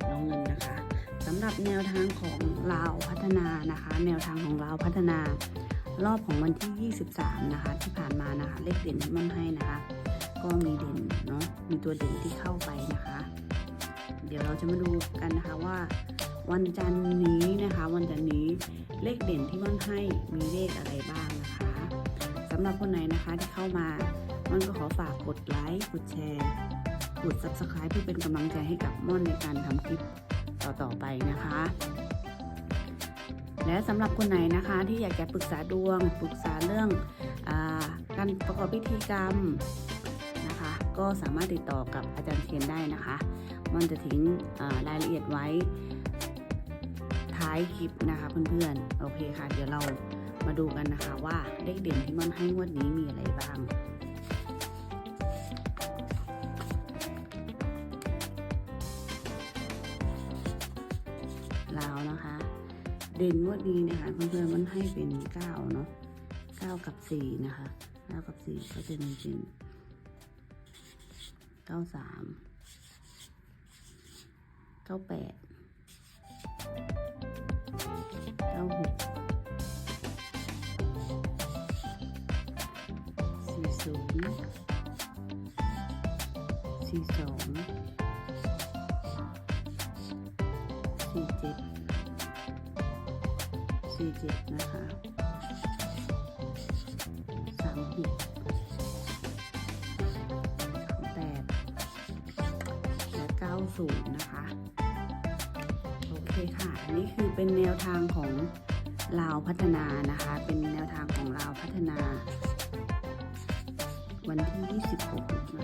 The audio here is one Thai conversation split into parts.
กับน้องเงินนะคะสำหรับแนวทางของลาวพัฒนานะคะ แนวทางของลาวพัฒนารอบของวันที่ 23 นะคะ ที่ผ่านมานะคะ เลขเด่นที่มั่นให้นะคะ ก็มีเด่นเนาะมีตัวเด่นที่เข้าไปนะคะ เดี๋ยวเราจะมาดูกันนะคะว่า วันจันทร์นี้นะคะ วันจันทร์นี้เลขเด่นที่มั่นให้มีเลขอะไรบ้างนะคะสำหรับคนไหนนะคะที่เข้ามามันก็ขอฝากกดไลค์กดแชร์ กด subscribe เพื่อเป็นกำลังใจให้กับม่อนในการทำคลิปต่อๆไปนะคะ และสำหรับคนไหนนะคะที่อยากจะปรึกษาดวง ปรึกษาเรื่องอการประกอบพิธีกรรมนะคะ ก็สามารถติดต่อกับอาจารย์เชียนได้นะคะมันจะทิ้งรายละเอียดไว้ท้ายคลิปนะคะเพื่อนๆ โอเคค่ะ เดี๋ยวเรามาดูกันนะคะว่าเลขเด่นที่มันให้งวดนี้มีอะไรบ้าง ลาวนะคะ เด่นงวดนี้นะคะเพื่อนๆมันให้เป็นเก้าเนาะเก้ากับสี่นะคะเก้ากับสี่ก็จะมีเป็นเก้าสามเก้าแปดเก้าหกสี่ศูนย์สี่สอง สี่เจ็ดสี่เจ็ดนะคะสามหกสามแปดและเก้าศูนย์นะคะ โอเคค่ะอันนี้คือเป็นแนวทางของลาวพัฒนานะคะ เป็นแนวทางของลาวพัฒนา วันที่ 26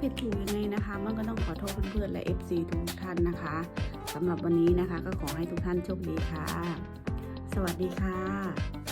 ผิดถูกยังไงนะคะ มันก็ต้องขอโทษเพื่อนๆและ FC ทุกท่านนะคะสำหรับวันนี้นะคะ ก็ขอให้ทุกท่านโชคดีค่ะ สวัสดีค่ะ